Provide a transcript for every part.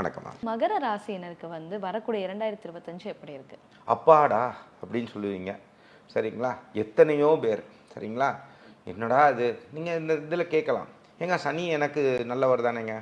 வணக்கம் மகர ராசியினருக்கு வந்து வரக்கூடிய இரண்டாயிரத்தி இருபத்தஞ்சு எப்படி இருக்கு? அப்பாடா அப்படின்னு சொல்லுவீங்க. சரிங்களா? எத்தனையோ பேர். சரிங்களா? என்னடா இது? நீங்கள் இந்த இதில் கேட்கலாம். ஏங்க சனி எனக்கு நல்லவர் தானேங்க.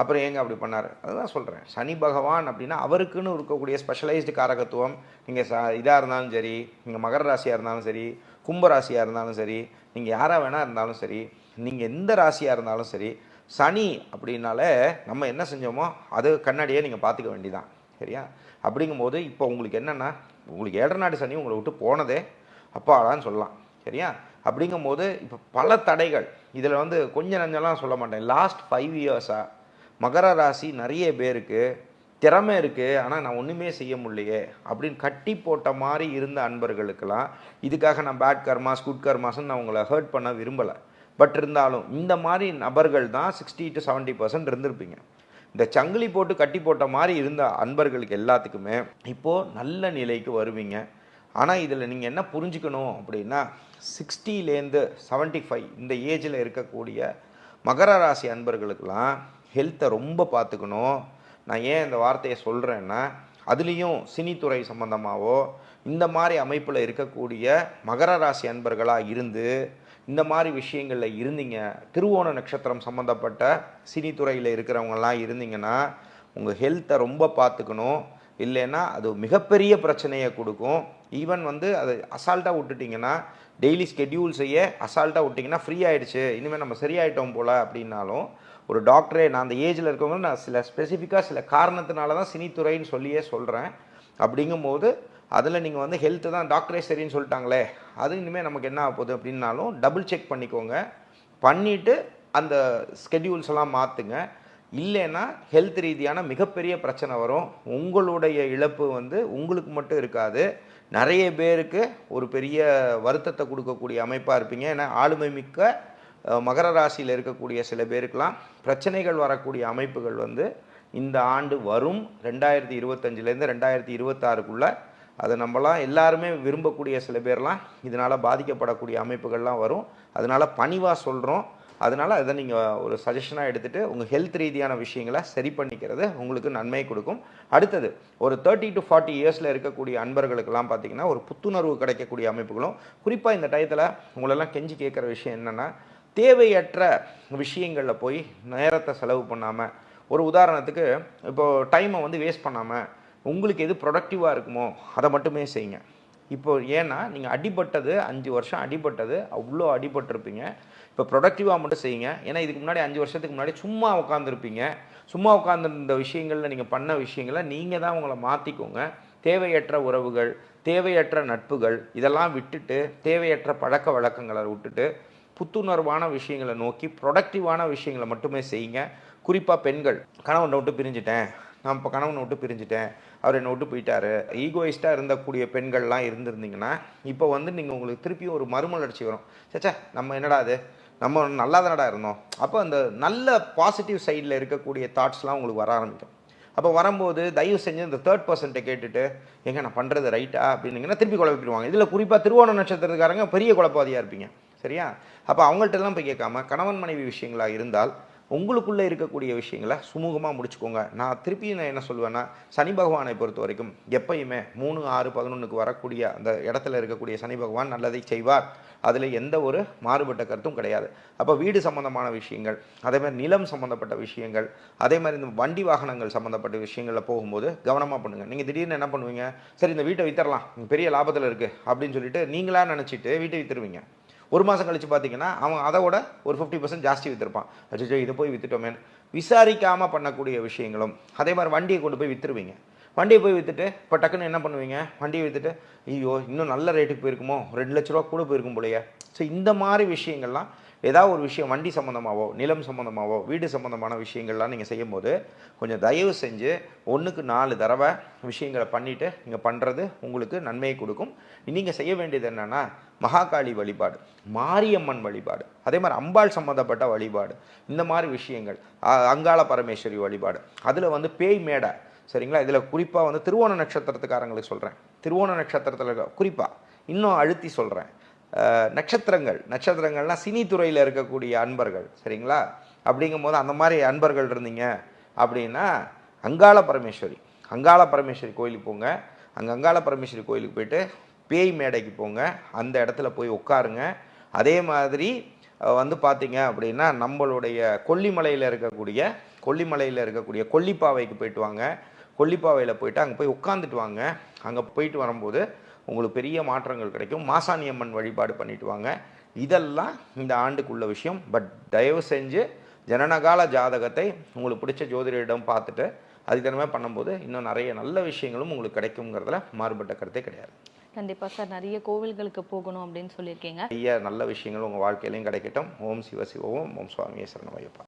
அப்புறம் ஏங்க அப்படி பண்ணார்? அதுதான் சொல்கிறேன் சனி பகவான் அப்படின்னா அவருக்குன்னு இருக்கக்கூடிய ஸ்பெஷலைஸ்டு காரகத்துவம். நீங்கள் ச இதாக இருந்தாலும் சரி நீங்கள் மகர ராசியாக இருந்தாலும் சரி கும்ப ராசியாக இருந்தாலும் சரி நீங்கள் யாராக வேணால் இருந்தாலும் சரி நீங்கள் எந்த ராசியாக இருந்தாலும் சரி சனி அப்படின்னாலே நம்ம என்ன செஞ்சோமோ அது கண்ணாடியே நீங்கள் பார்த்துக்க வேண்டிதான். சரியா? அப்படிங்கும்போது இப்போ உங்களுக்கு என்னென்னா உங்களுக்கு ஏழரை சனி உங்களை விட்டு போனதே அப்பாடான்னு சொல்லலாம். சரியா? அப்படிங்கும்போது இப்போ பல தடைகள். இதில் வந்து கொஞ்சம் நஞ்சம்லாம் சொல்ல மாட்டேன். லாஸ்ட் ஃபைவ் இயர்ஸாக மகர ராசி நிறைய பேருக்கு திறமை இருக்குது ஆனால் நான் ஒன்றுமே செய்ய முடியலையே அப்படின்னு கட்டி போட்ட மாதிரி இருந்த அன்பர்களுக்கெல்லாம் இதுக்காக நான் பேட் கர்மாஸ் குட் கர்மாஸ்ன்னு நான் உங்களை ஹர்ட் பண்ண விரும்பலை. பட் இருந்தாலும் இந்த மாதிரி நபர்கள் தான் சிக்ஸ்டி டு செவன்ட்டி பர்சன்ட் இருந்திருப்பீங்க. இந்த சங்கிலி போட்டு கட்டி போட்ட மாதிரி இருந்த அன்பர்களுக்கு எல்லாத்துக்குமே இப்போது நல்ல நிலைக்கு வருவீங்க. ஆனால் இதில் நீங்கள் என்ன புரிஞ்சுக்கணும் அப்படின்னா சிக்ஸ்டிலேருந்து செவன்ட்டி ஃபைவ் இந்த ஏஜில் இருக்கக்கூடிய மகர ராசி அன்பர்களுக்கெல்லாம் ஹெல்த்தை ரொம்ப பார்த்துக்கணும். நான் ஏன் இந்த வார்த்தையை சொல்கிறேன்னா அதுலேயும் சினித்துறை சம்மந்தமாகவோ இந்த மாதிரி அமைப்பில் இருக்கக்கூடிய மகர ராசி அன்பர்களாக இருந்து இந்த மாதிரி விஷயங்களில் இருந்தீங்க. திருவோண நட்சத்திரம் சம்மந்தப்பட்ட சினித்துறையில் இருக்கிறவங்கலாம் இருந்தீங்கன்னா உங்கள் ஹெல்த்தை ரொம்ப பார்த்துக்கணும். இல்லைன்னா அது மிகப்பெரிய பிரச்சனையை கொடுக்கும். ஈவன் வந்து அதை அசால்ட்டாக விட்டுட்டிங்கன்னா டெய்லி ஸ்கெடியூல்ஸையே அசால்ட்டாக விட்டிங்கன்னா ஃப்ரீ ஆகிடுச்சு இனிமேல் நம்ம சரியாயிட்டோம் போல் அப்படின்னாலும் ஒரு டாக்டரே நான் அந்த ஏஜில் இருக்கவங்க நான் சில ஸ்பெசிஃபிக்காக சில காரணத்தினால தான் சினித்துறைன்னு சொல்லியே சொல்கிறேன் அப்படிங்கும்போது அதில் நீங்கள் வந்து ஹெல்த்து தான் டாக்டரே சரின்னு சொல்லிட்டாங்களே அது இனிமேல் நமக்கு என்ன ஆக போகுது அப்படின்னாலும் டபுள் செக் பண்ணிக்கோங்க. பண்ணிவிட்டு அந்த ஸ்கெடியூல்ஸ் எல்லாம் மாற்றுங்க இல்லைன்னா ஹெல்த் ரீதியான மிகப்பெரிய பிரச்சனை வரும். உங்களுடைய இழப்பு வந்து உங்களுக்கு மட்டும் இருக்காது. நிறைய பேருக்கு ஒரு பெரிய வருத்தத்தை கொடுக்கக்கூடிய அமைப்பாக இருப்பீங்க. ஏன்னா ஆளுமை மிக்க மகர ராசியில் இருக்கக்கூடிய சில பேருக்கெல்லாம் பிரச்சனைகள் வரக்கூடிய அமைப்புகள் வந்து இந்த ஆண்டு வரும். ரெண்டாயிரத்தி இருபத்தஞ்சிலேருந்து ரெண்டாயிரத்தி இருபத்தாறுக்குள்ளே அதை நம்மலாம் எல்லாருமே விரும்பக்கூடிய சில பேர்லாம் இதனால் பாதிக்கப்படக்கூடிய அமைப்புகள்லாம் வரும். அதனால் பணிவாக சொல்கிறோம் அதனால் அதை நீங்கள் ஒரு சஜஷனாக எடுத்துகிட்டு உங்கள் ஹெல்த் ரீதியான விஷயங்களை சரி பண்ணிக்கிறது உங்களுக்கு நன்மை கொடுக்கும். அடுத்தது ஒரு தேர்ட்டி டு ஃபார்ட்டி இயர்ஸில் இருக்கக்கூடிய அன்பர்களுக்கெல்லாம் பார்த்தீங்கன்னா ஒரு புத்துணர்வு கிடைக்கக்கூடிய அமைப்புகளும் குறிப்பாக இந்த டயத்தில் உங்களெல்லாம் கெஞ்சி கேட்குற விஷயம் என்னென்னா தேவையற்ற விஷயங்களில் போய் நேரத்தை செலவு பண்ணாமல் ஒரு உதாரணத்துக்கு இப்போது டைமை வந்து வேஸ்ட் பண்ணாமல் உங்களுக்கு எது ப்ரொடக்டிவாக இருக்குமோ அதை மட்டுமே செய்யுங்க. இப்போ ஏன்னா நீங்கள் அடிபட்டது அஞ்சு வருஷம் அடிபட்டது அவ்வளோ அடிபட்டிருப்பீங்க. இப்போ ப்ரொடக்டிவாக மட்டும் செய்யுங்க. ஏன்னா இதுக்கு முன்னாடி அஞ்சு வருஷத்துக்கு முன்னாடி சும்மா உட்காந்துருப்பீங்க சும்மா உட்காந்துருந்த விஷயங்களில் நீங்கள் பண்ண விஷயங்களை நீங்கள் தான் உங்களை மாற்றிக்கோங்க தேவையற்ற உறவுகள் தேவையற்ற நட்புகள் இதெல்லாம் விட்டுட்டு தேவையற்ற பழக்க வழக்கங்களை விட்டுட்டு புத்துணர்வான விஷயங்களை நோக்கி ப்ரொடக்டிவான விஷயங்களை மட்டுமே செய்யுங்க. குறிப்பாக பெண்கள். கணவனை விட்டு பிரிஞ்சுட்டேன். நான் இப்போ கணவனை விட்டு பிரிஞ்சுட்டேன். அவர் என்னை விட்டு போயிட்டாரு. ஈகோயிஸ்ட்டாக இருந்தக்கூடிய பெண்கள்லாம் இருந்திருந்தீங்கன்னா இப்போ வந்து நீங்கள் உங்களுக்கு திருப்பியும் ஒரு மறுமலர்ச்சி வரும். சச்சா நம்ம என்னடா அது நம்ம நல்லா தானடா இருந்தோம்? அப்போ அந்த நல்ல பாசிட்டிவ் சைடில் இருக்கக்கூடிய தாட்ஸ்லாம் உங்களுக்கு வர ஆரம்பிக்கும். அப்போ வரும்போது தயவு செஞ்சு இந்த தேர்ட் பர்சன்ட்டை கேட்டுட்டு எங்க நான் பண்ணுறது ரைட்டா அப்படின்னீங்கன்னா திருப்பி குழப்பிடுவாங்க இதில் குறிப்பாக திருவோண நட்சத்திரத்துக்காரங்க பெரிய குழப்பவாதியாக இருப்பீங்க. சரியா? அப்போ அவங்கள்ட்டெல்லாம் போய் கேட்காம கணவன் மனைவி விஷயங்களாக இருந்தால் உங்களுக்குள்ளே இருக்கக்கூடிய விஷயங்களை சுமூகமாக முடிச்சுக்கோங்க. நான் திருப்பி நான் என்ன சொல்லுவேன்னா சனி பகவானை பொறுத்த வரைக்கும் எப்பயுமே மூணு ஆறு பதினொன்றுக்கு வரக்கூடிய அந்த இடத்துல இருக்கக்கூடிய சனி பகவான் நல்லதை செய்வார். அதில் எந்த ஒரு மாறுபட்ட கருத்தும் கிடையாது. அப்போ வீடு சம்மந்தமான விஷயங்கள் அதே மாதிரி நிலம் சம்மந்தப்பட்ட விஷயங்கள் அதே மாதிரி இந்த வண்டி வாகனங்கள் சம்மந்தப்பட்ட விஷயங்களில் போகும்போது கவனமாக பண்ணுங்கள் நீங்கள் திடீர்னு என்ன பண்ணுவீங்க? சரி இந்த வீட்டை வித்தரலாம். பெரிய லாபத்தில் இருக்குது அப்படின்னு சொல்லிட்டு நீங்களாக நினச்சிட்டு வீட்டை வித்துருவீங்க. ஒரு மாதம் கழித்து பார்த்தீங்கன்னா அவன் அதை விட ஒரு ஃபிஃப்டி பர்சன்ட் ஜாஸ்தி விற்றுருப்பான் அச்சோ இதை போய் வித்துட்டோமே. விசாரிக்காமல் பண்ணக்கூடிய விஷயங்களும் அதே மாதிரி வண்டியை கொண்டு போய் விற்றுருவீங்க வண்டியை போய் விற்றுட்டு இப்போ டக்குன்னு என்ன பண்ணுவீங்க? வண்டியை விற்றுட்டு ஐயோ இன்னும் நல்ல ரேட்டுக்கு போயிருக்குமோ? ரெண்டு லட்ச ரூபா கூட போயிருக்கும் போலையே. ஸோ இந்த மாதிரி விஷயங்கள்லாம் ஏதாவது ஒரு விஷயம் வண்டி சம்மந்தமாகவோ நிலம் சம்மந்தமாகவோ வீடு சம்மந்தமான விஷயங்கள்லாம் நீங்கள் செய்யும்போது கொஞ்சம் தயவு செஞ்சு ஒன்றுக்கு நாலு தடவை விஷயங்களை பண்ணிவிட்டு நீங்கள் பண்ணுறது உங்களுக்கு நன்மையை கொடுக்கும். நீங்கள் செய்ய வேண்டியது என்னென்னா மகாகாளி வழிபாடு மாரியம்மன் வழிபாடு அதே மாதிரி அம்பாள் சம்மந்தப்பட்ட வழிபாடு இந்த மாதிரி விஷயங்கள் அங்காள பரமேஸ்வரி வழிபாடு. அதில் வந்து பேய் மேடை சரிங்களா? இதில் குறிப்பாக வந்து திருவோண நட்சத்திரத்துக்காரங்களுக்கு சொல்கிறேன் திருவோண நட்சத்திரத்தில் குறிப்பாக இன்னும் அழுத்தி சொல்கிறேன் நட்சத்திரங்கள். நட்சத்திரங்கள்லாம் சினி துறையில் இருக்கக்கூடிய அன்பர்கள். சரிங்களா? அப்படிங்கும்போது அந்த மாதிரி அன்பர்கள் இருந்தீங்க அப்படின்னா அங்காள பரமேஸ்வரி. அங்காள பரமேஸ்வரி கோயிலுக்கு போங்க. அங்கே அங்காள பரமேஸ்வரி கோயிலுக்கு போயிட்டு பேய் மேடைக்கு போங்க. அந்த இடத்துல போய் உட்காருங்க. அதே மாதிரி வந்து பார்த்தீங்க அப்படின்னா நம்மளுடைய கொல்லிமலையில் இருக்கக்கூடிய கொல்லிமலையில் இருக்கக்கூடிய கொல்லிப்பாவைக்கு போயிட்டு வாங்க. கொல்லிப்பாவையில் போயிட்டு அங்கே போய் உட்காந்துட்டு வாங்க. அங்கே போயிட்டு வரும்போது உங்களுக்கு பெரிய மாற்றங்கள் கிடைக்கும். மாசாணி அம்மன் வழிபாடு பண்ணிட்டு வாங்க. இதெல்லாம் இந்த ஆண்டுக்குள்ள விஷயம். பட் தயவு செஞ்சு ஜனனகால ஜாதகத்தை உங்களுக்கு பிடிச்ச ஜோதிடரிடம் பார்த்துட்டு அதுக்கு மாதிரி பண்ணும்போது இன்னும் நிறைய நல்ல விஷயங்களும் உங்களுக்கு கிடைக்குங்கிறதுல மாறுபட்ட கருத்தே கிடையாது. கண்டிப்பா சார். நிறைய கோவில்களுக்கு போகணும் அப்படின்னு சொல்லியிருக்கீங்க. நிறைய நல்ல விஷயங்கள் உங்கள் வாழ்க்கையிலையும் கிடைக்கட்டும். ஓம் சிவ சிவ ஓம் சுவாமியே சரணமையப்பா